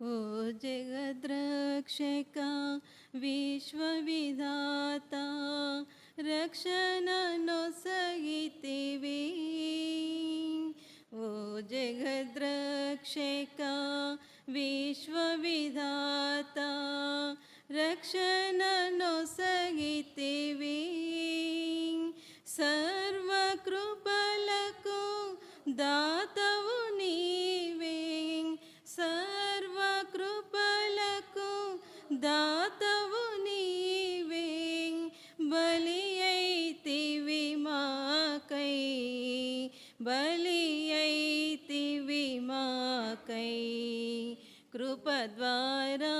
ओ जगद्रक्षका विश्वविधाता रक्षणनो सहितिवे ओ जगद्रक्षका विश्वविधाता रक्षणनो सहितिवे सर्वकृपलको दाता बलियैति विमाकै कृपद्वारा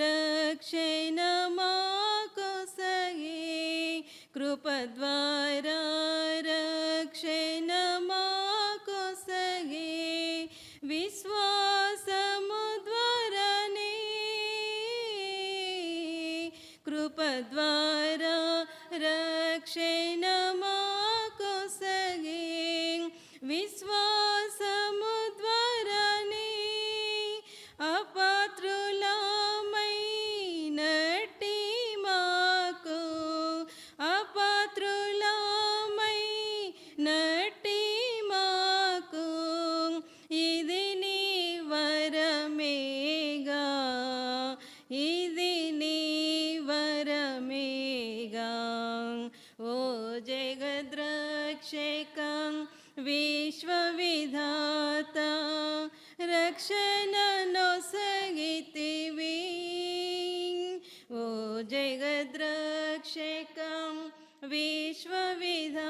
रक्षेन माकुसगे कृपद्वारा रक्षेन माकुसगे विश्वासमुद्वरणे कृपद्वारा ओ जगद्रक्षक विश्वविधाता रक्षणनोसगितिवि ओ जगद्रक्षक विश्वविधा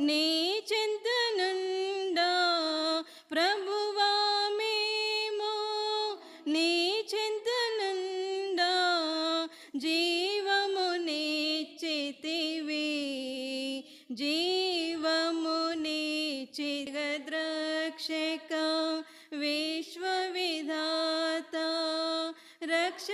ने चिन्तनुण्डा प्रभुवा मे मो नि चिन्तनुण्डा जीवमुने चितिवे जीवमुने चिद्रक्षका विश्वविधाता रक्ष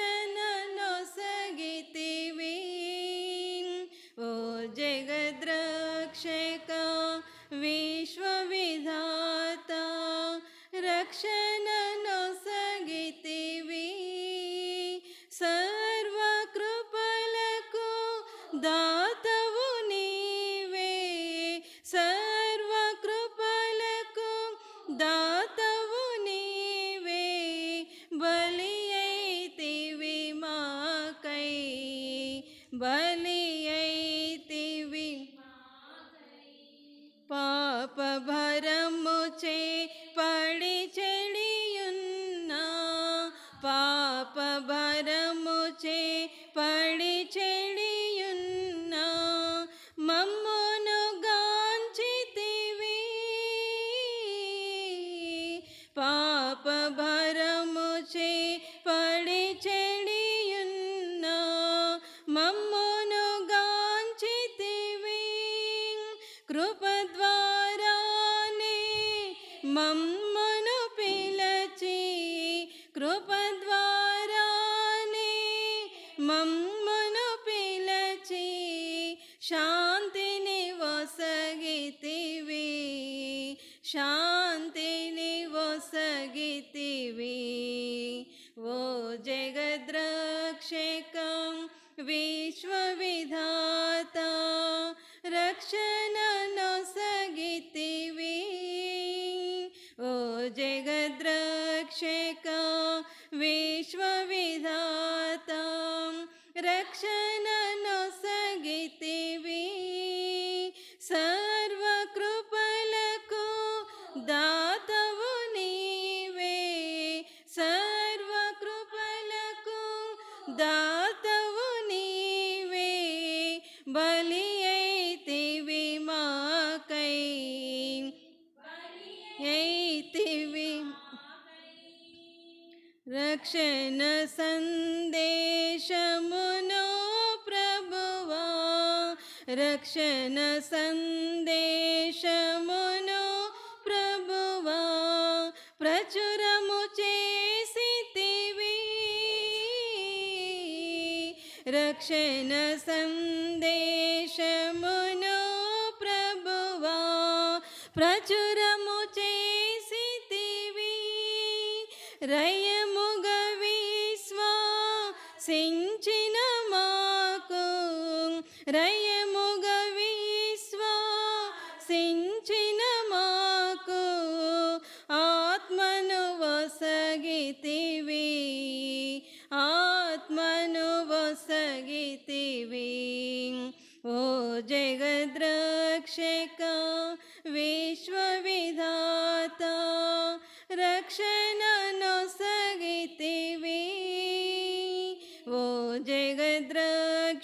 రక్షణ సందేశమును ప్రభువా. రక్షణ సందేశమును ప్రభువా. ప్రచురము చేసితివి. రక్షణ సందేశమును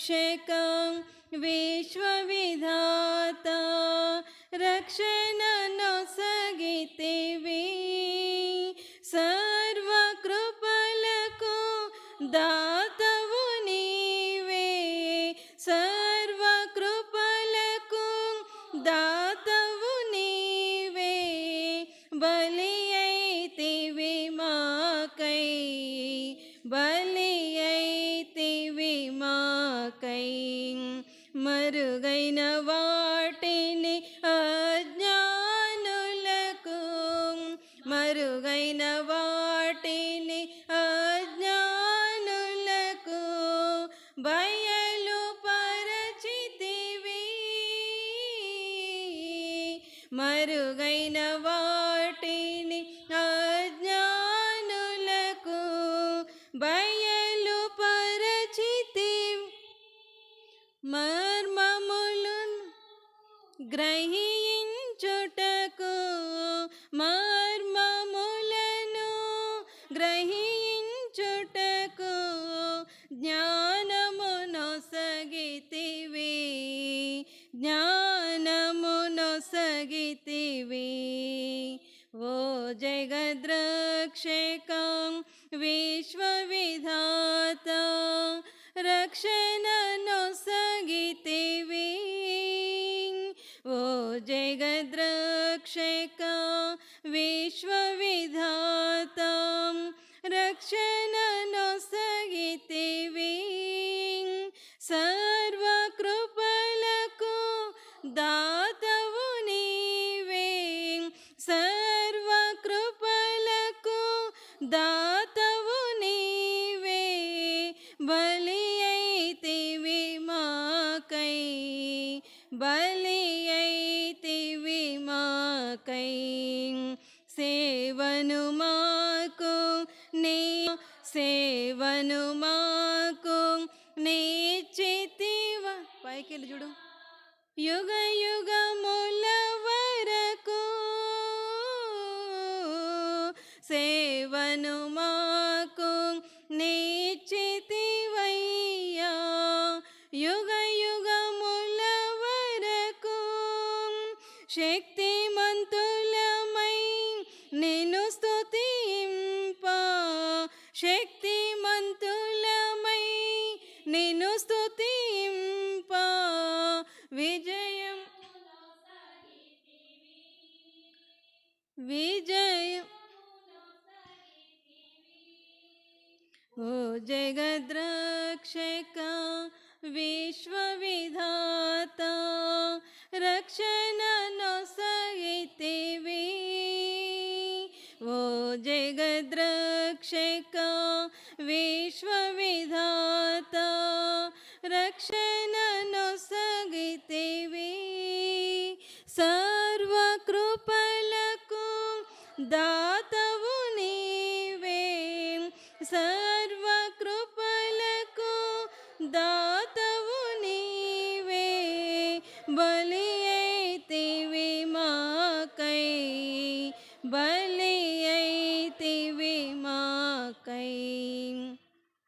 शेकं विश्व నాకై మరుగైన వాటిని అజ్ఞానులకు మరుగైన వాటిని అజ్ఞానులకు బయలు పరచితివి మరుగైన వా గ్రహించుటకు మర్మములను గ్రహించుటకు జ్ఞానమును సగితివి జ్ఞానమును సగితివి ओ जगद्रक्षकां विश्वविधाता रक्ष അനുമാക്കും. നീ വായിക്കല്ലേ ചൂടും? യുഗയുഗമുലവരക്കൂ. സേവനുമാക്കും. നീ विजय। हो जगद